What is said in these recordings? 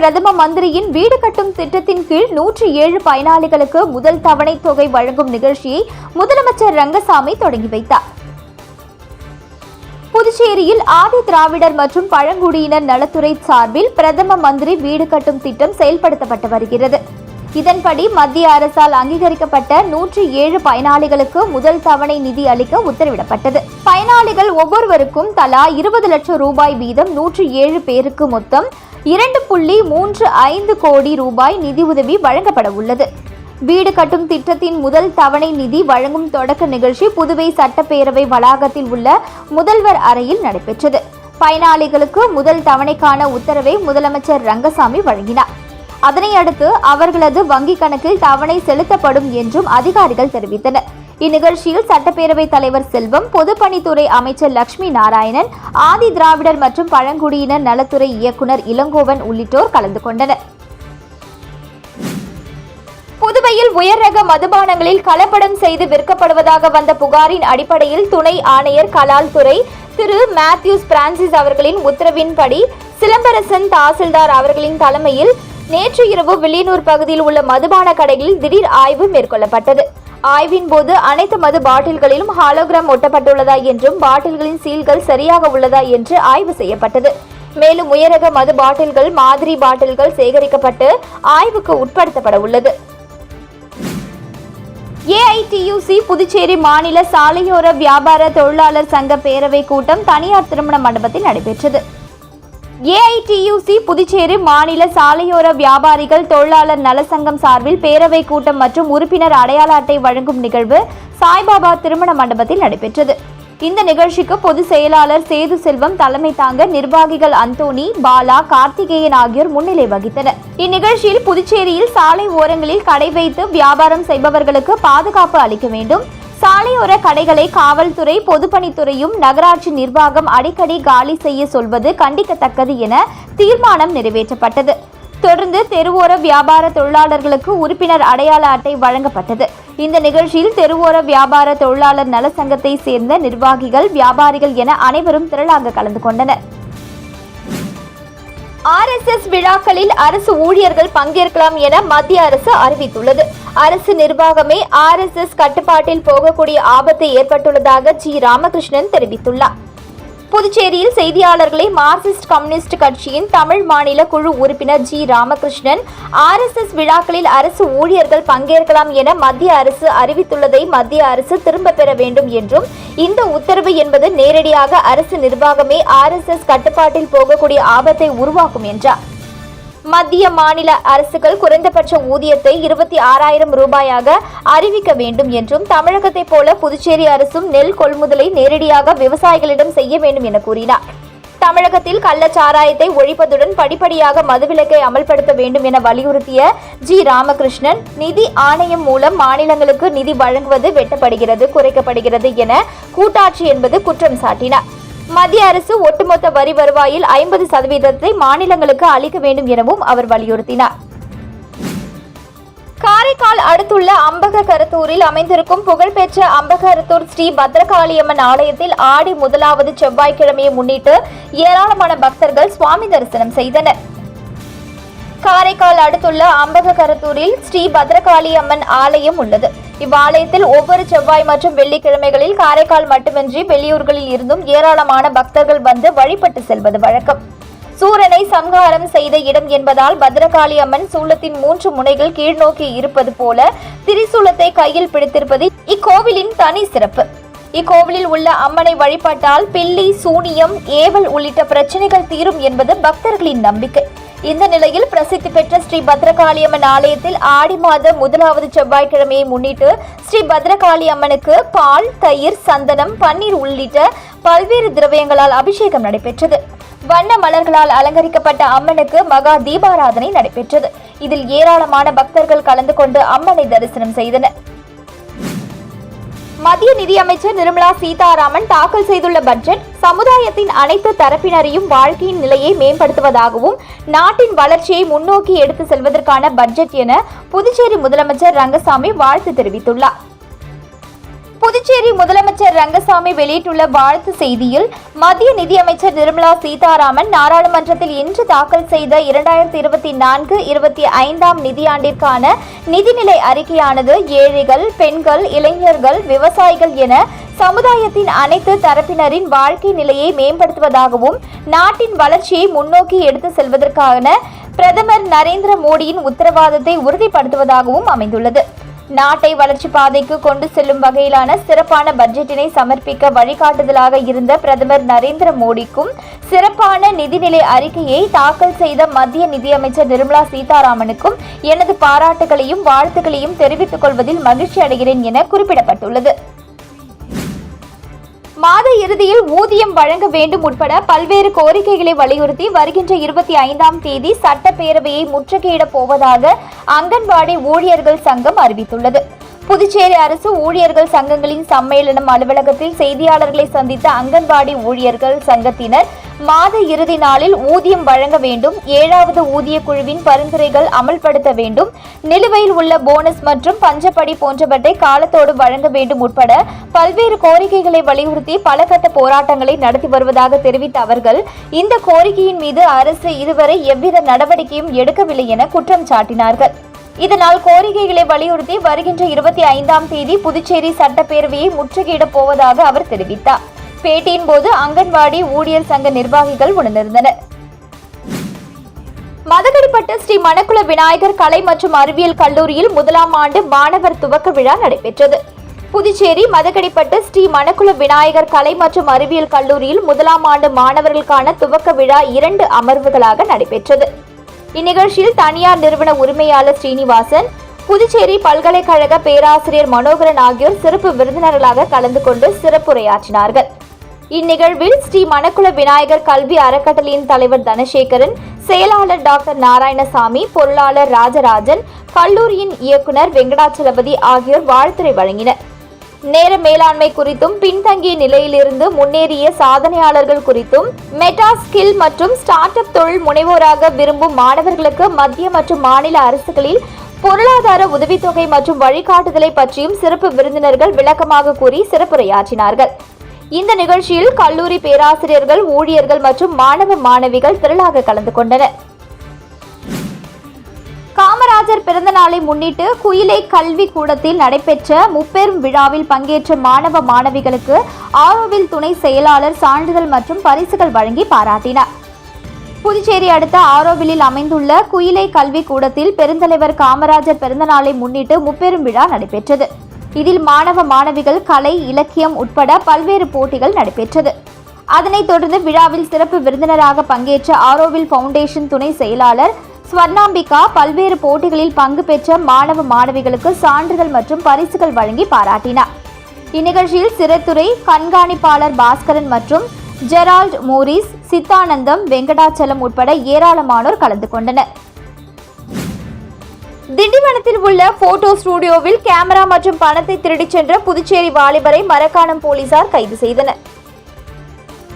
பிரதம மந்திரியின் வீடு கட்டும் திட்டத்தின் கீழ் நூற்றி ஏழு பயனாளிகளுக்கு முதல் தவணை தொகை வழங்கும் நிகழ்ச்சியை முதலமைச்சர் ரங்கசாமி தொடங்கி வைத்தார். புதுச்சேரியில் ஆதி திராவிடர் மற்றும் பழங்குடியினர் நலத்துறை சார்பில் பிரதம மந்திரி வீடு கட்டும் திட்டம் செயல்படுத்தப்பட்டு வருகிறது. இதன்படி மத்திய அரசால் அங்கீகரிக்கப்பட்ட நூற்றி ஏழு பயனாளிகளுக்கு முதல் தவணை நிதி அளிக்க உத்தரவிடப்பட்டது. பயனாளிகள் ஒவ்வொருவருக்கும் தலா இருபது லட்சம் ரூபாய் வீதம் நூற்றி ஏழு பேருக்கு மொத்தம் இரண்டு புள்ளி மூன்று ஐந்து கோடி ரூபாய் நிதியுதவி வழங்கப்பட உள்ளது வீடு கட்டும் திட்டத்தின் முதல் தவணை நிதி வழங்கும் தொடக்க நிகழ்ச்சி புதுவை சட்டப்பேரவை வளாகத்தில் உள்ள முதல்வர் அறையில் நடைபெற்றது. பயனாளிகளுக்கு முதல் தவணைக்கான உத்தரவை முதலமைச்சர் ரங்கசாமி வழங்கினார். அதனை அடுத்து அவர்களது வங்கிக் கணக்கில் தவணை செலுத்தப்படும் என்றும் அதிகாரிகள் தெரிவித்தனர். இந்நிகழ்ச்சியில் சட்டப்பேரவைத் தலைவர் செல்வம் பொதுப்பணித்துறை அமைச்சர் லட்சுமி நாராயணன் ஆதி திராவிடர் மற்றும் பழங்குடியினர் நலத்துறை இயக்குனர் இளங்கோவன் உள்ளிட்டோர் கலந்து கொண்டனர். புதுவையில் உயர் ரக மதுபானங்களில் கலப்படம் செய்து விற்கப்படுவதாக வந்த புகாரின் அடிப்படையில் துணை ஆணையர் கலால் துறை திரு மேத்யூஸ் பிரான்சிஸ் அவர்களின் உத்தரவின்படி சிலம்பரசன் தாசில்தார் அவர்களின் தலைமையில் நேற்று இரவு வில்லியனூர் பகுதியில் உள்ள மதுபான கடைகளில் திடீர் ஆய்வு மேற்கொள்ளப்பட்டது. ஆய்வின் போது அனைத்து மது பாட்டில்களிலும் ஹாலோகிராம் ஒட்டப்பட்டுள்ளதா என்றும் பாட்டில்களின் சீல்கள் சரியாக உள்ளதா என்று ஆய்வு செய்யப்பட்டது. மேலும் உயரக மது பாட்டில்கள் மாதிரி பாட்டில்கள் சேகரிக்கப்பட்டு ஆய்வுக்கு உட்படுத்தப்பட உள்ளது. ஏஐடியூசி புதுச்சேரி மாநில சாலையோர வியாபார தொழிலாளர் சங்க பேரவை கூட்டம் தனியார் திருமண மண்டபத்தில் நடைபெற்றது. ஏஐடியூசி புதுச்சேரி மாநில சாலையோர வியாபாரிகள் தொழிலாளர் நலசங்கம் சார்பில் பேரவை கூட்டம் மற்றும் உறுப்பினர் அடையாள அட்டை வழங்கும் நிகழ்வு சாய்பாபா திருமண மண்டபத்தில் நடைபெற்றது. இந்த நிகழ்ச்சிக்கு பொதுச் செயலாளர் சேது செல்வம் தலைமை தாங்க நிர்வாகிகள் அந்தோணி பாலா கார்த்திகேயன் ஆகியோர் முன்னிலை வகித்தனர். இந்நிகழ்ச்சியில் புதுச்சேரியில் சாலை ஓரங்களில் கடை வைத்து வியாபாரம் செய்பவர்களுக்கு பாதுகாப்பு அளிக்க வேண்டும். சாலையோர கடைகளை காவல்துறை பொதுப்பணித்துறையும் நகராட்சி நிர்வாகம் அடிக்கடி காலி செய்ய சொல்வது கண்டிக்கத்தக்கது என தீர்மானம் நிறைவேற்றப்பட்டது. தொடர்ந்து தெருவோர வியாபார தொழிலாளர்களுக்கு உறுப்பினர் அடையாள அட்டை வழங்கப்பட்டது. இந்த நிகழ்ச்சியில் தெருவோர வியாபார தொழிலாளர் நல சேர்ந்த நிர்வாகிகள் வியாபாரிகள் என அனைவரும் திரளாக கலந்து கொண்டனர். ஆர்எஸ்எஸ் விழாக்களில் அரசு ஊழியர்கள் பங்கேற்கலாம் என மத்திய அரசு அறிவித்துள்ளது. அரசு நிர்வாகமே ஆர்எஸ்எஸ் கட்டுப்பாட்டில் போகக்கூடிய ஆபத்து ஏற்பட்டுள்ளதாக ஜி. ராமகிருஷ்ணன் தெரிவித்துள்ளார். புதுச்சேரியில் செய்தியாளர்களை மார்க்சிஸ்ட் கம்யூனிஸ்ட் கட்சியின் தமிழ் மாநில குழு உறுப்பினர் ஜி ராமகிருஷ்ணன் ஆர்எஸ்எஸ் விழாக்களில் அரசு ஊழியர்கள் பங்கேற்கலாம் என மத்திய அரசு அறிவித்துள்ளதை மத்திய அரசு திரும்ப பெற வேண்டும் என்றும் இந்த உத்தரவு என்பது நேரடியாக அரசு நிர்வாகமே ஆர்எஸ்எஸ் கட்டுப்பாட்டில் போகக்கூடிய ஆபத்தை உருவாக்கும் என்றார். மத்திய மாநில அரசுகள் குறைந்தபட்ச ஊதியத்தை இருபத்தி ஆறாயிரம் ரூபாயாக அறிவிக்க வேண்டும் என்றும் தமிழகத்தைப் போல புதுச்சேரி அரசும் நெல் கொள்முதலை நேரடியாக விவசாயிகளிடம் செய்ய வேண்டும் என கூறினார். தமிழகத்தில் கள்ளச்சாராயத்தை ஒழிப்பதுடன் படிப்படியாக மதுவிலக்கை அமல்படுத்த வேண்டும் என வலியுறுத்திய ஜி. ராமகிருஷ்ணன் நிதி ஆணையம் மூலம் மாநிலங்களுக்கு நிதி வழங்குவது வெட்டப்படுகிறது குறைக்கப்படுகிறது என கூட்டாட்சி என்பது குற்றம் சாட்டினார். மத்திய அரசு ஒட்டுமொத்த வரி வருவாயில் ஐம்பது சதவீதத்தை மாநிலங்களுக்கு அளிக்க வேண்டும் எனவும் அவர் வலியுறுத்தினார். காரைக்கால் அடுத்துள்ள அம்பக கருத்தூரில் அமைந்திருக்கும் புகழ்பெற்ற அம்பகரத்தூர் ஸ்ரீ பத்ரகாளியம்மன் ஆலயத்தில் ஆடி முதலாவது செவ்வாய்க்கிழமையை முன்னிட்டு ஏராளமான பக்தர்கள் சுவாமி தரிசனம் செய்தனர். காரைக்கால் அடுத்துள்ள அம்பககரத்தூரில் ஸ்ரீ பத்ரகாளி அம்மன் ஆலயம் உள்ளது. இவ்வாலயத்தில் ஒவ்வொரு செவ்வாய் மற்றும் வெள்ளிக்கிழமைகளில் காரைக்கால் மட்டுமின்றி வெளியூர்களில் இருந்தும் ஏராளமான பக்தர்கள் வந்து வழிபட்டு செல்வது வழக்கம். சூரனை சம்ஹாரம் செய்த இடம் என்பதால் பத்ரகாளி அம்மன் சூலத்தின் மூன்று முனைகள் கீழ்நோக்கி இருப்பது போல திரிசூலத்தை கையில் பிடித்திருப்பது இக்கோவிலின் தனி சிறப்பு. இக்கோவிலில் உள்ள அம்மனை வழிபட்டால் பில்லி சூனியம் ஏவல் உள்ளிட்ட பிரச்சனைகள் தீரும் என்பது பக்தர்களின் நம்பிக்கை. இந்த நிலையில் பிரசித்தி பெற்ற ஸ்ரீ பத்ரகாளியம்மன் ஆலயத்தில் ஆடி மாத முதலாவது செவ்வாய்க்கிழமையை முன்னிட்டு ஸ்ரீ பத்ரகாளி அம்மனுக்கு பால் தயிர் சந்தனம் பன்னீர் உள்ளிட்ட பல்வேறு திரவியங்களால் அபிஷேகம் நடைபெற்றது. வண்ண மலர்களால் அலங்கரிக்கப்பட்ட அம்மனுக்கு மகா தீபாராதனை நடைபெற்றது. இதில் ஏராளமான பக்தர்கள் கலந்து கொண்டு அம்மனை தரிசனம் செய்தனர். மத்திய நிதியமைச்சர் நிர்மலா சீதாராமன் தாக்கல் செய்துள்ள பட்ஜெட் சமுதாயத்தின் அனைத்து தரப்பினரையும் வாழ்க்கையின் நிலையை மேம்படுத்துவதாகவும் நாட்டின் வளர்ச்சியை முன்னோக்கி எடுத்து செல்வதற்கான பட்ஜெட் என புதுச்சேரி முதலமைச்சர் ரங்கசாமி வாழ்த்து தெரிவித்துள்ளார். புதுச்சேரி முதலமைச்சர் ரங்கசாமி வெளியிட்டுள்ள வாழ்த்து செய்தியில் மத்திய நிதியமைச்சர் நிர்மலா சீதாராமன் நாடாளுமன்றத்தில் இன்று தாக்கல் செய்த இரண்டாயிரத்தி இருபத்தி நான்கு இருபத்தி ஐந்தாம் நிதியாண்டிற்கான நிதிநிலை அறிக்கையானது ஏழைகள் பெண்கள் இளைஞர்கள் விவசாயிகள் என சமுதாயத்தின் அனைத்து தரப்பினரின் வாழ்க்கை நிலையை மேம்படுத்துவதாகவும் நாட்டின் வளர்ச்சியை முன்னோக்கி எடுத்து செல்வதற்கான பிரதமர் நரேந்திர மோடியின் உத்தரவாதத்தை உறுதிப்படுத்துவதாகவும் அமைந்துள்ளது. நாட்டை வளர்ச்சி பாதைக்கு கொண்டு செல்லும் வகையிலான சிறப்பான பட்ஜெட்டினை சமர்ப்பிக்க வழிகாட்டுதலாக இருந்த பிரதமர் நரேந்திர மோடிக்கும் சிறப்பான நிதிநிலை அறிக்கையை தாக்கல் செய்த மத்திய நிதியமைச்சர் நிர்மலா சீதாராமனுக்கும் எனது பாராட்டுகளையும் வாழ்த்துக்களையும் தெரிவித்துக் கொள்வதில் மகிழ்ச்சி அடைகிறேன் என குறிப்பிடப்பட்டுள்ளது. மாத இறுதியில் ஊதியம் வழங்க வேண்டும் உட்பட பல்வேறு கோரிக்கைகளை வலியுறுத்தி வருகின்ற இருபத்தி ஐந்தாம் தேதி சட்டப்பேரவையை முற்றுகையிடப் போவதாக அங்கன்வாடி ஊழியர்கள் சங்கம் அறிவித்துள்ளது. புதுச்சேரி அரசு ஊழியர்கள் சங்கங்களின் சம்மேளனம் அலுவலகத்தில் செய்தியாளர்களை சந்தித்த அங்கன்வாடி ஊழியர்கள் சங்கத்தினர் மாத இறுதி நாளில் ஊதியம் வழங்க வேண்டும். ஏழாவது ஊதிய குழுவின் பரிந்துரைகள் அமல்படுத்த வேண்டும். நிலுவையில் உள்ள போனஸ் மற்றும் பஞ்சப்படி போன்றவற்றை காலத்தோடு வழங்க வேண்டும் உட்பட பல்வேறு கோரிக்கைகளை வலியுறுத்தி பல கட்ட போராட்டங்களை நடத்தி வருவதாக தெரிவித்த அவர்கள் இந்த கோரிக்கையின் மீது அரசு இதுவரை எவ்வித நடவடிக்கையும் எடுக்கவில்லை என குற்றம் சாட்டினார்கள். இதனால் கோரிக்கைகளை வலியுறுத்தி வருகின்ற இருபத்தி ஐந்தாம் தேதி புதுச்சேரி சட்டப்பேரவையை முற்றுகையிடப் போவதாக அவர் தெரிவித்தார். பேட்டியின் போது அங்கன்வாடி ஊழியர் சங்க நிர்வாகிகள் உணர்ந்திருந்தனர். மதகடிப்பட்டு ஸ்ரீ மணக்குள விநாயகர் கலை மற்றும் அறிவியல் கல்லூரியில் முதலாம் ஆண்டு மாணவர் துவக்க விழா நடைபெற்றது. புதுச்சேரி மதகடிப்பட்டு ஸ்ரீ மணக்குள விநாயகர் கலை மற்றும் அறிவியல் கல்லூரியில் முதலாம் ஆண்டு மாணவர்களுக்கான துவக்க விழா இரண்டு அமர்வுகளாக நடைபெற்றது. இந்நிகழ்ச்சியில் தனியார் நிறுவன உரிமையாளர் ஸ்ரீனிவாசன் புதுச்சேரி பல்கலைக்கழக பேராசிரியர் மனோகரன் ஆகியோர் சிறப்பு விருந்தினர்களாக கலந்து கொண்டு சிறப்புரையாற்றினார்கள். இந்நிகழ்வில் ஸ்ரீ மணக்குள விநாயகர் கல்வி அறக்கட்டளையின் தலைவர் தனசேகரன் செயலாளர் டாக்டர் நாராயணசாமி பொருளாளர் ராஜராஜன் கல்லூரியின் இயக்குனர் வெங்கடாச்சலபதி ஆகியோர் வாழ்த்துரை வழங்கினர். நேர மேலாண்மை குறித்தும் பின்தங்கிய நிலையிலிருந்து முன்னேறிய சாதனையாளர்கள் குறித்தும் மெட்டா ஸ்கில் மற்றும் ஸ்டார்ட் அப் தொழில் முனைவோராக விரும்பும் மாணவர்களுக்கு மத்திய மற்றும் மாநில அரசுகளில் பொருளாதார உதவித்தொகை மற்றும் வழிகாட்டுதலை பற்றியும் சிறப்பு விருந்தினர்கள் விளக்கமாக கூறி சிறப்புரையாற்றினார்கள். இந்த நிகழ்ச்சியில் கல்லூரி பேராசிரியர்கள் ஊழியர்கள் மற்றும் மாணவ மாணவிகள் திரளாக கலந்து கொண்டனர். காமராஜர் பிறந்த நாளை முன்னிட்டு குயிலை கல்வி கூடத்தில் நடைபெற்ற முப்பெரும் விழாவில் பங்கேற்ற மாணவ மாணவிகளுக்கு ஆரோவில் துணை செயலாளர் சான்றிதழ் மற்றும் பரிசுகள் வழங்கி பாராட்டினார். புதுச்சேரி அடுத்த ஆரோவிலில் அமைந்துள்ள குயிலை கல்வி கூடத்தில் பெருந்தலைவர் காமராஜர் பிறந்த நாளை முன்னிட்டு முப்பெரும் விழா நடைபெற்றது. இதில் மாணவ மாணவிகள் கலை இலக்கியம் உட்பட பல்வேறு போட்டிகள் நடைபெற்றது. அதனைத் தொடர்ந்து விழாவில் சிறப்பு விருந்தினராக பங்கேற்ற ஆரோவில் ஃபவுண்டேஷன் துணை செயலாளர் ஸ்வர்ணாம்பிகா பல்வேறு போட்டிகளில் பங்கு பெற்ற மாணவ மாணவிகளுக்கு சான்றிதழ் மற்றும் பரிசுகள் வழங்கி பாராட்டினார். இந்நிகழ்ச்சியில் சிறத்துறை கண்காணிப்பாளர் பாஸ்கரன் மற்றும் ஜெரால்ட் மோரிஸ் சித்தானந்தம் வெங்கடாச்சலம் உட்பட ஏராளமானோர் கலந்து கொண்டனர். திண்டிவனத்தில் உள்ள போட்டோ ஸ்டுடியோவில் கேமரா மற்றும் பணத்தை திருடிச் சென்ற புதுச்சேரி வாலிபரை மரக்காணம் போலீசார் கைது செய்தனர்.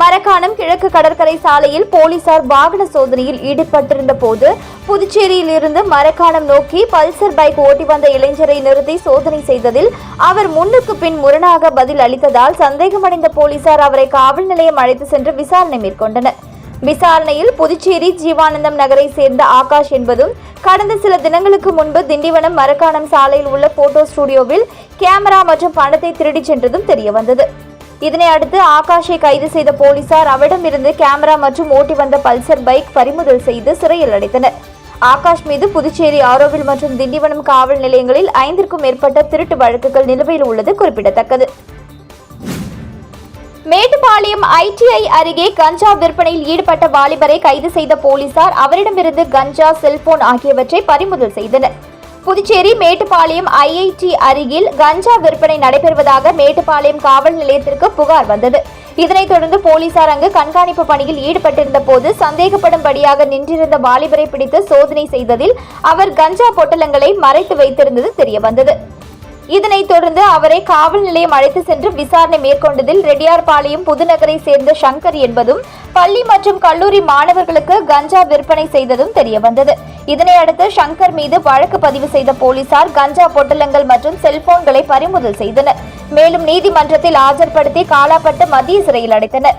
மரக்காணம் கிழக்கு கடற்கரை சாலையில் போலீசார் வாகன சோதனையில் ஈடுபட்டிருந்த போது புதுச்சேரியில் இருந்து மரக்காணம் நோக்கி பல்சர் பைக் ஓட்டி வந்த இளைஞரை நிறுத்தி சோதனை செய்ததில் அவர் முன்னுக்கு பின் முரணாக பதில் அளித்ததால் சந்தேகமடைந்த போலீசார் அவரை காவல் நிலையம் அழைத்து சென்று விசாரணை மேற்கொண்டனர். விசாரணையில் புதுச்சேரி ஜீவானந்தம் நகரை சேர்ந்த ஆகாஷ் என்பதும் கடந்த சில தினங்களுக்கு முன்பு திண்டிவனம் மரக்காணம் சாலையில் உள்ள போட்டோ ஸ்டுடியோவில் கேமரா மற்றும் பணத்தை திருடிச் சென்றதும் தெரியவந்தது இதனை அடுத்து ஆகாஷை கைது செய்த போலீசார் அவரிடமிருந்து கேமரா மற்றும் ஓட்டி வந்த பல்சர் பைக் பறிமுதல் செய்து சிறையில் அடைத்தனர். ஆகாஷ் மீது புதுச்சேரி ஆரோவில் மற்றும் திண்டிவனம் காவல் நிலையங்களில் ஐந்திற்கும் மேற்பட்ட திருட்டு வழக்குகள் நிலுவையில் உள்ளது குறிப்பிடத்தக்கது. மேட்டுப்பாளையம் ஐடிஐ அருகே கஞ்சா விற்பனையில் ஈடுபட்ட வாலிபரை கைது செய்த போலீசார் அவரிடமிருந்து கஞ்சா செல்போன் ஆகியவற்றை பறிமுதல் செய்தனர். புதுச்சேரி மேட்டுப்பாளையம் ஐஐடி அருகில் கஞ்சா விற்பனை நடைபெறுவதாக மேட்டுப்பாளையம் காவல் நிலையத்திற்கு புகார் வந்தது. இதனைத் தொடர்ந்து போலீசார் அங்கு கண்காணிப்பு பணியில் ஈடுபட்டிருந்த போது சந்தேகப்படும்படியாக நின்றிருந்த வாலிபரை பிடித்து சோதனை செய்ததில் அவர் கஞ்சா பொட்டலங்களை மறைத்து வைத்திருந்தது தெரியவந்தது. இதனைத் தொடர்ந்து அவரை காவல் நிலையம் அழைத்து சென்று விசாரணை மேற்கொண்டதில் ரெட்டியார்பாளையம் புதுநகரை சேர்ந்த சங்கர் என்பதும் பள்ளி மற்றும் கல்லூரி மாணவர்களுக்கு கஞ்சா விற்பனை செய்ததும் தெரியவந்தது. இதனை அடுத்து சங்கர் மீது வழக்கு பதிவு செய்த போலீசார் கஞ்சா பொட்டலங்கள் மற்றும் செல்போன்களை பறிமுதல் செய்தனர். மேலும் நீதிமன்றத்தில் ஆஜர்படுத்தி காலாப்பட்டு மத்திய சிறையில் அடைத்தனர்.